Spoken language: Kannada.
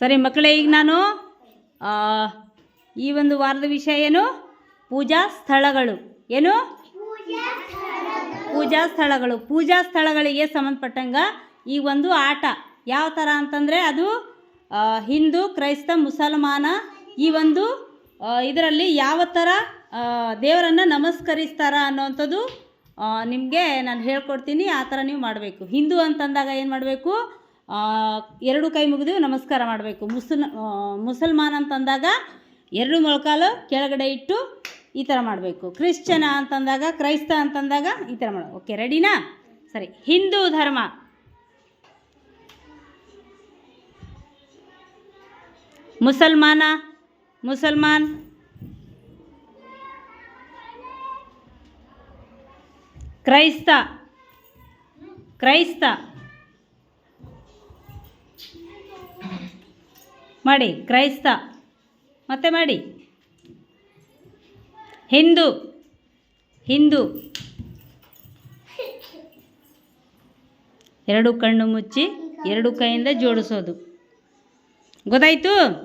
ಸರಿ ಮಕ್ಕಳೇ, ಈಗ ನಾನು ಈ ಒಂದು ವಾರದ ವಿಷಯ ಏನು? ಪೂಜಾ ಸ್ಥಳಗಳು. ಏನು? ಪೂಜಾ ಸ್ಥಳಗಳು. ಪೂಜಾ ಸ್ಥಳಗಳಿಗೆ ಸಂಬಂಧಪಟ್ಟಂಗ ಈ ಒಂದು ಆಟ. ಯಾವ ಥರ ಅಂತಂದರೆ ಅದು ಹಿಂದೂ, ಕ್ರೈಸ್ತ, ಮುಸಲ್ಮಾನ ಈ ಒಂದು ಇದರಲ್ಲಿ ಯಾವ ಥರ ದೇವರನ್ನು ನಮಸ್ಕರಿಸ್ತಾರ ಅನ್ನೋವಂಥದ್ದು ನಿಮಗೆ ನಾನು ಹೇಳ್ಕೊಡ್ತೀನಿ. ಆ ಥರ ನೀವು ಮಾಡಬೇಕು. ಹಿಂದೂ ಅಂತಂದಾಗ ಏನು ಮಾಡಬೇಕು? ಎರಡು ಕೈ ಮುಗಿದು ನಮಸ್ಕಾರ ಮಾಡಬೇಕು. ಮುಸಲ್ ಮುಸಲ್ಮಾನ್ ಅಂತಂದಾಗ ಎರಡು ಮೊಳಕಾಲು, ಕೆಳಗಡೆ ಇಟ್ಟು ಈ ಥರ ಮಾಡಬೇಕು. ಕ್ರಿಶ್ಚನ ಅಂತಂದಾಗ, ಕ್ರೈಸ್ತ ಅಂತಂದಾಗ ಈ ಥರ ಮಾಡ. ಓಕೆ ರೆಡಿನಾ ಸರಿ. ಹಿಂದೂ ಧರ್ಮ. ಮುಸಲ್ಮಾನ, ಮುಸಲ್ಮಾನ್. ಕ್ರೈಸ್ತ ಕ್ರೈಸ್ತ. ಮಾಡಿ ಕ್ರೈಸ್ತ. ಮತ್ತೆ ಮಾಡಿ. ಹಿಂದೂ. ಹಿಂದೂ. ಎರಡು ಕಣ್ಣು ಮುಚ್ಚಿ ಎರಡು ಕೈಯಿಂದ ಜೋಡಿಸೋದು. ಗೊತ್ತಾಯ್ತು?